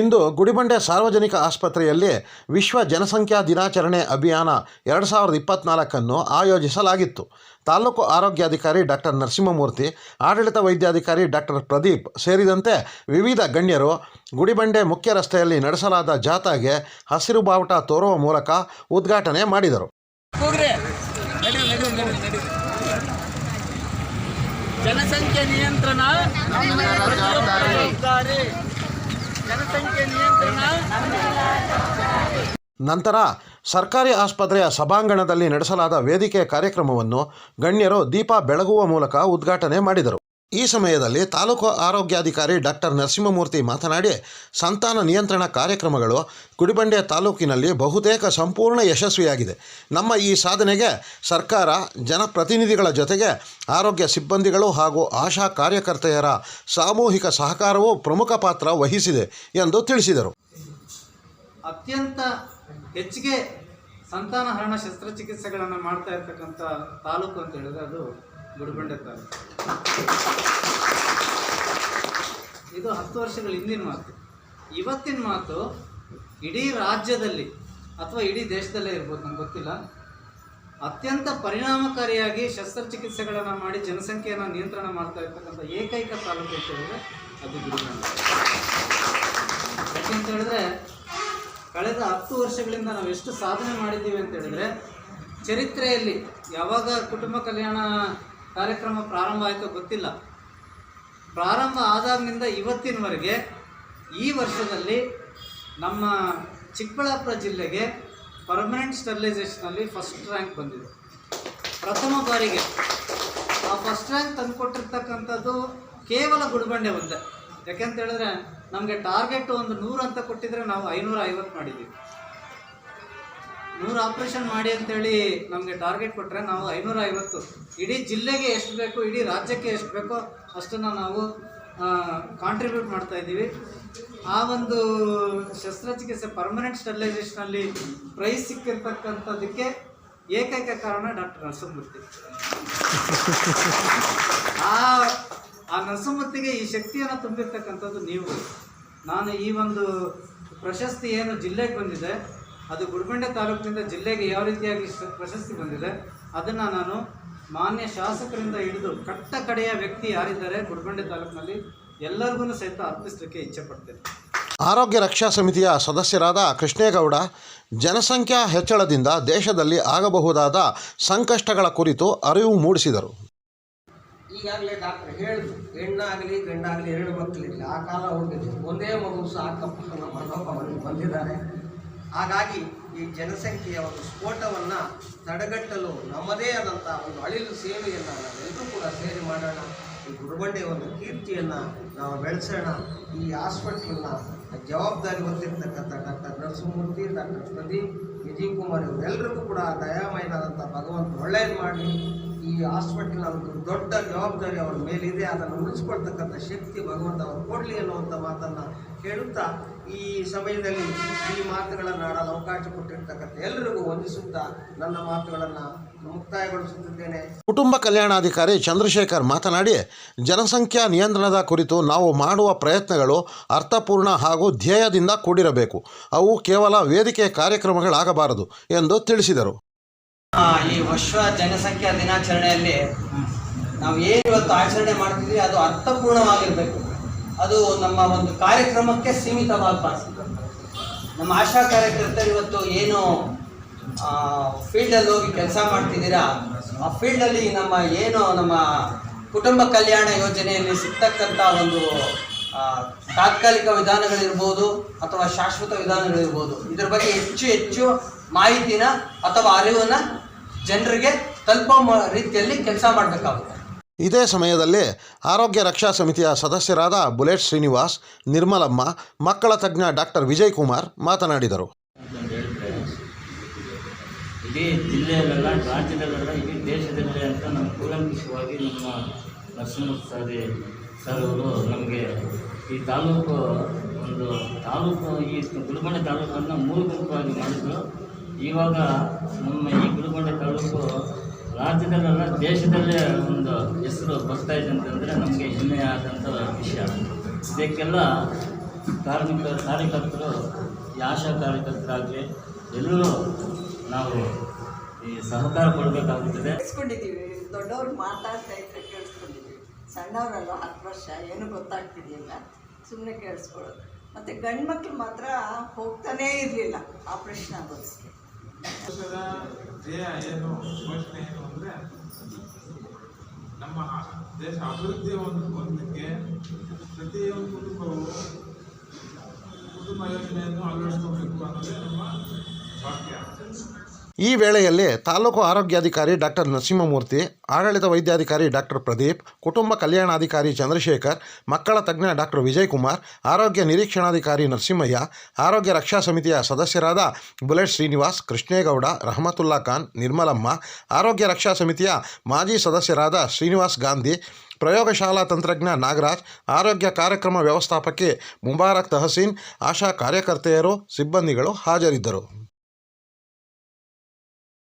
ಇಂದು ಗುಡಿಬಂಡೆ ಸಾರ್ವಜನಿಕ ಆಸ್ಪತ್ರೆಯಲ್ಲಿ ವಿಶ್ವ ಜನಸಂಖ್ಯಾ ದಿನಾಚರಣೆ ಅಭಿಯಾನ ಎರಡು ಸಾವಿರದ ಇಪ್ಪತ್ತ್ನಾಲ್ಕನ್ನು ಆಯೋಜಿಸಲಾಗಿತ್ತು. ತಾಲೂಕು ಆರೋಗ್ಯಾಧಿಕಾರಿ ಡಾಕ್ಟರ್ ನರಸಿಂಹಮೂರ್ತಿ, ಆಡಳಿತ ವೈದ್ಯಾಧಿಕಾರಿ ಡಾಕ್ಟರ್ ಪ್ರದೀಪ್ ಸೇರಿದಂತೆ ವಿವಿಧ ಗಣ್ಯರು ಗುಡಿಬಂಡೆ ಮುಖ್ಯ ರಸ್ತೆಯಲ್ಲಿ ನಡೆಸಲಾದ ಜಾಥಾಗೆ ಹಸಿರು ಬಾವುಟ ತೋರುವ ಮೂಲಕ ಉದ್ಘಾಟನೆ ಮಾಡಿದರು. ಜನಸಂಖ್ಯೆ ನಿಯಂತ್ರಣ ನಂತರ ಸರ್ಕಾರಿ ಆಸ್ಪತ್ರೆಯ ಸಭಾಂಗಣದಲ್ಲಿ ನಡೆಸಲಾದ ವೇದಿಕೆ ಕಾರ್ಯಕ್ರಮವನ್ನು ಗಣ್ಯರು ದೀಪ ಬೆಳಗುವ ಮೂಲಕ ಉದ್ಘಾಟನೆ ಮಾಡಿದರು. ಈ ಸಮಯದಲ್ಲಿ ತಾಲೂಕು ಆರೋಗ್ಯಾಧಿಕಾರಿ ಡಾಕ್ಟರ್ ನರಸಿಂಹಮೂರ್ತಿ ಮಾತನಾಡಿ, ಸಂತಾನ ನಿಯಂತ್ರಣ ಕಾರ್ಯಕ್ರಮಗಳು ಕುಡಿಬಂಡೆ ತಾಲೂಕಿನಲ್ಲಿ ಬಹುತೇಕ ಸಂಪೂರ್ಣ ಯಶಸ್ವಿಯಾಗಿದೆ. ನಮ್ಮ ಈ ಸಾಧನೆಗೆ ಸರ್ಕಾರ, ಜನಪ್ರತಿನಿಧಿಗಳ ಜೊತೆಗೆ ಆರೋಗ್ಯ ಸಿಬ್ಬಂದಿಗಳು ಹಾಗೂ ಆಶಾ ಕಾರ್ಯಕರ್ತೆಯರ ಸಾಮೂಹಿಕ ಸಹಕಾರವು ಪ್ರಮುಖ ಪಾತ್ರ ವಹಿಸಿದೆ ಎಂದು ತಿಳಿಸಿದರು. ಅತ್ಯಂತ ಹೆಚ್ಚಿಗೆ ಸಂತಾನಹರಣ ಶಸ್ತ್ರಚಿಕಿತ್ಸೆಗಳನ್ನು ಮಾಡ್ತಾ ಇರ್ತಕ್ಕಂಥ ತಾಲೂಕು ಅಂತ ಹೇಳಿದ್ರೆ ಅದು ಗುಡಿಬಂಡೆ ತಾಲೂಕು. ಇದು ಹತ್ತು ವರ್ಷಗಳ ಹಿಂದಿನ ಮಾತು. ಇವತ್ತಿನ ಮಾತು ಇಡೀ ರಾಜ್ಯದಲ್ಲಿ ಅಥವಾ ಇಡೀ ದೇಶದಲ್ಲೇ ಇರ್ಬೋದು, ನಂಗೆ ಗೊತ್ತಿಲ್ಲ. ಅತ್ಯಂತ ಪರಿಣಾಮಕಾರಿಯಾಗಿ ಶಸ್ತ್ರಚಿಕಿತ್ಸೆಗಳನ್ನು ಮಾಡಿ ಜನಸಂಖ್ಯೆಯನ್ನು ನಿಯಂತ್ರಣ ಮಾಡ್ತಾ ಇರ್ತಕ್ಕಂಥ ಏಕೈಕ ತಾಲೂಕು ಅಂತ ಹೇಳಿದ್ರೆ ಅದು ಗುಡಿಬಂಡೆ ಯಾಕೆ ಅಂತ ಹೇಳಿದ್ರೆ ಕಳೆದ ಹತ್ತು ವರ್ಷಗಳಿಂದ ನಾವು ಎಷ್ಟು ಸಾಧನೆ ಮಾಡಿದ್ದೀವಿ ಅಂತ ಹೇಳಿದ್ರೆ ಚರಿತ್ರೆಯಲ್ಲಿ ಯಾವಾಗ ಕುಟುಂಬ ಕಲ್ಯಾಣ ಕಾರ್ಯಕ್ರಮ ಪ್ರಾರಂಭ ಆಯಿತು ಗೊತ್ತಿಲ್ಲ. ಪ್ರಾರಂಭ ಆದಾಗಿನಿಂದ ಇವತ್ತಿನವರೆಗೆ ಈ ವರ್ಷದಲ್ಲಿ ನಮ್ಮ ಚಿಕ್ಕಬಳ್ಳಾಪುರ ಜಿಲ್ಲೆಗೆ ಪರ್ಮನೆಂಟ್ ಸ್ಟೆರಿಲೈಸೇಷನಲ್ಲಿ ಫಸ್ಟ್ ರ್ಯಾಂಕ್ ಬಂದಿದೆ. ಪ್ರಥಮ ಬಾರಿಗೆ ಆ ಫಸ್ಟ್ ರ್ಯಾಂಕ್ ತಂದುಕೊಟ್ಟಿರ್ತಕ್ಕಂಥದ್ದು ಕೇವಲ ಗುಡ್ಬಂಡೆ ಒಂದೇ. ಯಾಕೆಂತ ಹೇಳಿದ್ರೆ ನಮಗೆ ಟಾರ್ಗೆಟ್ ಒಂದು ನೂರು ಅಂತ ಕೊಟ್ಟಿದ್ರೆ ನಾವು ಐನೂರ ಐವತ್ತು ಮಾಡಿದ್ದೀವಿ. ನೂರು ಆಪ್ರೇಷನ್ ಮಾಡಿ ಅಂತೇಳಿ ನಮಗೆ ಟಾರ್ಗೆಟ್ ಕೊಟ್ಟರೆ ನಾವು ಐನೂರ ಐವತ್ತು. ಇಡೀ ಜಿಲ್ಲೆಗೆ ಎಷ್ಟು ಬೇಕು, ಇಡೀ ರಾಜ್ಯಕ್ಕೆ ಎಷ್ಟು ಬೇಕೋ ಅಷ್ಟನ್ನು ನಾವು ಕಾಂಟ್ರಿಬ್ಯೂಟ್ ಮಾಡ್ತಾ ಇದ್ದೀವಿ. ಆ ಒಂದು ಶಸ್ತ್ರಚಿಕಿತ್ಸೆ ಪರ್ಮನೆಂಟ್ ಸ್ಟೆರಿಲೈಸೇಷನಲ್ಲಿ ಪ್ರೈಸ್ ಸಿಕ್ಕಿರ್ತಕ್ಕಂಥದ್ದಕ್ಕೆ ಏಕೈಕ ಕಾರಣ ಡಾಕ್ಟರ್ ನರಸಿಂಹಮೂರ್ತಿ. ಆ ಆ ನರಸಿಂಹಮೂರ್ತಿಗೆ ಈ ಶಕ್ತಿಯನ್ನು ತುಂಬಿರ್ತಕ್ಕಂಥದ್ದು ನೀವು. ನಾನು ಈ ಒಂದು ಪ್ರಶಸ್ತಿ ಏನು ಜಿಲ್ಲೆಗೆ ಬಂದಿದೆ ಅದು ಗುಡಿಬಂಡೆ ತಾಲೂಕಿನಿಂದ ಜಿಲ್ಲೆಗೆ ಯಾವ ರೀತಿಯಾಗಿ ಪ್ರಶಸ್ತಿ ಬಂದಿದೆ ಅದನ್ನು ನಾನು ಮಾನ್ಯ ಶಾಸಕರಿಂದ ಹಿಡಿದು ಕಟ್ಟ ಕಡೆಯ ವ್ಯಕ್ತಿ ಯಾರಿದ್ದಾರೆ ಗುಡಿಬಂಡೆ ತಾಲೂಕಿನಲ್ಲಿ ಎಲ್ಲರಿಗೂ ಸಹಿತ ಅರ್ಪಿಸಲಿಕ್ಕೆ ಇಚ್ಛೆ ಪಡ್ತೇನೆ. ಆರೋಗ್ಯ ರಕ್ಷಾ ಸಮಿತಿಯ ಸದಸ್ಯರಾದ ಕೃಷ್ಣೇಗೌಡ ಜನಸಂಖ್ಯಾ ಹೆಚ್ಚಳದಿಂದ ದೇಶದಲ್ಲಿ ಆಗಬಹುದಾದ ಸಂಕಷ್ಟಗಳ ಕುರಿತು ಅರಿವು ಮೂಡಿಸಿದರು. ಈಗಾಗಲೇ ಡಾಕ್ಟರ್ ಹೇಳಿದ್ರು ಹೆಣ್ಣಾಗಲಿ ಗಂಡಾಗಲಿ ಎರಡು ಮಕ್ಕಳಿರಲಿ ಆ ಕಾಲ ಹೋಗಿದೆ. ಒಂದೇ ಮಗು ಸಾಕಪ್ಪ ಅನ್ನೋ ಮನೋಭಾವನೆ ಬಂದಿದ್ದಾರೆ. ಹಾಗಾಗಿ ಈ ಜನಸಂಖ್ಯೆಯ ಒಂದು ಸ್ಫೋಟವನ್ನು ತಡೆಗಟ್ಟಲು ನಮ್ಮದೇ ಆದಂಥ ಒಂದು ಅಳಿಲು ಸೇವೆಯನ್ನು ನಾವೆಲ್ಲರೂ ಕೂಡ ಸೇರಿ ಮಾಡೋಣ. ಈ ಗುರುಬಂಡೆಯ ಒಂದು ಕೀರ್ತಿಯನ್ನು ನಾವು ಬೆಳೆಸೋಣ. ಈ ಹಾಸ್ಪಿಟ್ಲನ್ನ ಜವಾಬ್ದಾರಿ ಹೊತ್ತಿರ್ತಕ್ಕಂಥ ಡಾಕ್ಟರ್ ನರಸಿಂಹಮೂರ್ತಿ, ಡಾಕ್ಟರ್ ಪ್ರದೀಪ್ ವಿಜಯ್ ಕುಮಾರ್ ಇವರೆಲ್ಲರಿಗೂ ಕೂಡ ದಯಾಮಯನಾದಂಥ ಭಗವಂತ ಒಳ್ಳೇದು ಮಾಡಲಿ. ಈ ಹಾಸ್ಪಿಟ್ಲಿನ ಒಂದು ದೊಡ್ಡ ಜವಾಬ್ದಾರಿ ಅವರ ಮೇಲಿದೆ. ಅದನ್ನು ಉಳಿಸ್ಕೊಳ್ತಕ್ಕಂಥ ಶಕ್ತಿ ಭಗವಂತ ಅವರು ಕೊಡಲಿ ಅನ್ನುವಂಥ ಮಾತನ್ನು ಹೇಳುತ್ತಾ ಈ ಸಮಯದಲ್ಲಿ ಈ ಮಾತುಗಳನ್ನು ಆಡಲು ಅವಕಾಶ ಕೊಟ್ಟಿರ್ತಕ್ಕಂಥ ಎಲ್ಲರಿಗೂ ವಂದಿಸುತ್ತಾ ನನ್ನ ಮಾತುಗಳನ್ನು ಮುಕ್ತಾಯಗೊಳಿಸುತ್ತಿದ್ದೇನೆ. ಕುಟುಂಬ ಕಲ್ಯಾಣಾಧಿಕಾರಿ ಚಂದ್ರಶೇಖರ್ ಮಾತನಾಡಿ ಜನಸಂಖ್ಯಾ ನಿಯಂತ್ರಣದ ಕುರಿತು ನಾವು ಮಾಡುವ ಪ್ರಯತ್ನಗಳು ಅರ್ಥಪೂರ್ಣ ಹಾಗೂ ಧ್ಯೇಯದಿಂದ ಕೂಡಿರಬೇಕು. ಅವು ಕೇವಲ ವೇದಿಕೆ ಕಾರ್ಯಕ್ರಮಗಳಾಗಬಾರದು ಎಂದು ತಿಳಿಸಿದರು. ಈ ವಿಶ್ವ ಜನಸಂಖ್ಯಾ ದಿನಾಚರಣೆಯಲ್ಲಿ ನಾವು ಏನು ಇವತ್ತು ಆಚರಣೆ ಮಾಡ್ತಿದ್ವಿ ಅದು ಅರ್ಥಪೂರ್ಣವಾಗಿರಬೇಕು. ಅದು ನಮ್ಮ ಒಂದು ಕಾರ್ಯಕ್ರಮಕ್ಕೆ ಸೀಮಿತವಾಗಬಾರ್ದು ನಮ್ಮ ಆಶಾ ಕಾರ್ಯಕರ್ತರು ಇವತ್ತು ಏನು ಫೀಲ್ಡಲ್ಲಿ ಹೋಗಿ ಕೆಲಸ ಮಾಡ್ತಿದ್ದೀರಾ? ಆ ಫೀಲ್ಡಲ್ಲಿ ನಮ್ಮ ಏನು, ನಮ್ಮ ಕುಟುಂಬ ಕಲ್ಯಾಣ ಯೋಜನೆಯಲ್ಲಿ ಸಿಗ್ತಕ್ಕಂಥ ಒಂದು ತಾತ್ಕಾಲಿಕ ವಿಧಾನಗಳಿರ್ಬೋದು ಅಥವಾ ಶಾಶ್ವತ ವಿಧಾನಗಳಿರ್ಬೋದು, ಇದ್ರ ಬಗ್ಗೆ ಹೆಚ್ಚು ಹೆಚ್ಚು ಮಾಹಿತಿನ ಅಥವಾ ಅರಿವನ್ನು ಜನರಿಗೆ ತಲುಪೋ ರೀತಿಯಲ್ಲಿ ಕೆಲಸ ಮಾಡಬೇಕಾಗುತ್ತೆ. ಇದೇ ಸಮಯದಲ್ಲಿ ಆರೋಗ್ಯ ರಕ್ಷಾ ಸಮಿತಿಯ ಸದಸ್ಯರಾದ ಬುಲೆಟ್ ಶ್ರೀನಿವಾಸ್, ನಿರ್ಮಲಮ್ಮ, ಮಕ್ಕಳ ತಜ್ಞ ಡಾಕ್ಟರ್ ವಿಜಯ್ ಕುಮಾರ್ ಮಾತನಾಡಿದರು. ಇಡೀ ಜಿಲ್ಲೆಯಲ್ಲೆಲ್ಲ, ರಾಜ್ಯದಲ್ಲೆಲ್ಲ, ಇಡೀ ದೇಶದಲ್ಲೇ ಅಂತ ನಮ್ಮ ಕೂಲಂಕುಷವಾಗಿ ನಮ್ಮ ನರಸಿಂಹ ಸರಿ ಅವರು ನಮಗೆ ಈ ತಾಲೂಕು ಒಂದು ತಾಲೂಕು, ಈ ಗುಲ್ಬಂಡೆ ತಾಲೂಕನ್ನು ಮೂಲಭೂತವಾಗಿ ಮಾಡಿದ್ರು. ಇವಾಗ ನಮ್ಮ ಈ ಗುಲ್ಬಂಡೆ ತಾಲೂಕು ರಾಜ್ಯದಲ್ಲೆಲ್ಲ ದೇಶದಲ್ಲೇ ಒಂದು ಹೆಸರು ಬರ್ತಾ ಇದೆ ಅಂತಂದರೆ ನಮಗೆ ಹೆಮ್ಮೆ ಆದಂಥ ವಿಷಯ. ಇದಕ್ಕೆಲ್ಲ ಕಾರ್ಮಿಕ ಕಾರ್ಯಕರ್ತರು, ಈ ಆಶಾ ಕಾರ್ಯಕರ್ತರಾಗಲಿ ಎಲ್ಲರೂ ನಾವು ಈ ಸಹಕಾರ ಕೊಡಬೇಕಾಗುತ್ತದೆ. ಕೇಳಿಸ್ಕೊಂಡಿದ್ದೀವಿ. ದೊಡ್ಡವ್ರು ಮಾತಾಡ್ತಾ ಇದ್ರೆ ಕೇಳಿಸ್ಕೊಂಡಿದ್ದೀವಿ. ಸಣ್ಣವರಲ್ಲ ಹತ್ತು ವರ್ಷ, ಏನು ಗೊತ್ತಾಗ್ತಿದೆಯಲ್ಲ? ಸುಮ್ಮನೆ ಕೇಳಿಸ್ಕೊಳ್ಳೋದು. ಮತ್ತು ಗಂಡು ಮಕ್ಕಳು ಮಾತ್ರ ಹೋಗ್ತಾನೇ ಇರಲಿಲ್ಲ ಆಪ್ರೇಷನ್ ಆಗೋದಕ್ಕೆ. ಧ್ಯೇಯ ಏನು ಘೋಷಣೆ ಏನು ಅಂದರೆ ನಮ್ಮ ದೇಶ ಅಭಿವೃದ್ಧಿ ಒಂದು ಹೊಂದಲಿಕ್ಕೆ ಪ್ರತಿಯೊಂದು ಕುಟುಂಬವು ಕುಟುಂಬ ಯೋಜನೆಯನ್ನು ಅಳವಡಿಸ್ಕೋಬೇಕು ಅನ್ನೋದೇ ನಮ್ಮ ವಾಕ್ಯ ಈ ವೇಳೆಯಲ್ಲಿ ತಾಲೂಕು ಆರೋಗ್ಯಾಧಿಕಾರಿ ಡಾಕ್ಟರ್ ನರಸಿಂಹಮೂರ್ತಿ, ಆಡಳಿತ ವೈದ್ಯಾಧಿಕಾರಿ ಡಾಕ್ಟರ್ ಪ್ರದೀಪ್, ಕುಟುಂಬ ಕಲ್ಯಾಣಾಧಿಕಾರಿ ಚಂದ್ರಶೇಖರ್, ಮಕ್ಕಳ ತಜ್ಞ ಡಾಕ್ಟರ್ ವಿಜಯಕುಮಾರ್, ಆರೋಗ್ಯ ನಿರೀಕ್ಷಣಾಧಿಕಾರಿ ನರಸಿಂಹಯ್ಯ, ಆರೋಗ್ಯ ರಕ್ಷಾ ಸಮಿತಿಯ ಸದಸ್ಯರಾದ ಬುಲೆಟ್ ಶ್ರೀನಿವಾಸ್ ಕೃಷ್ಣೇಗೌಡ, ರಹಮತುಲ್ಲಾ ಖಾನ್, ನಿರ್ಮಲಮ್ಮ, ಆರೋಗ್ಯ ರಕ್ಷಾ ಸಮಿತಿಯ ಮಾಜಿ ಸದಸ್ಯರಾದ ಶ್ರೀನಿವಾಸ್ ಗಾಂಧಿ, ಪ್ರಯೋಗಶಾಲಾ ತಂತ್ರಜ್ಞ ನಾಗರಾಜ್, ಆರೋಗ್ಯ ಕಾರ್ಯಕ್ರಮ ವ್ಯವಸ್ಥಾಪಕಿ ಮುಬಾರಕ್ ತಹಸೀನ್, ಆಶಾ ಕಾರ್ಯಕರ್ತೆಯರು, ಸಿಬ್ಬಂದಿಗಳು ಹಾಜರಿದ್ದರು.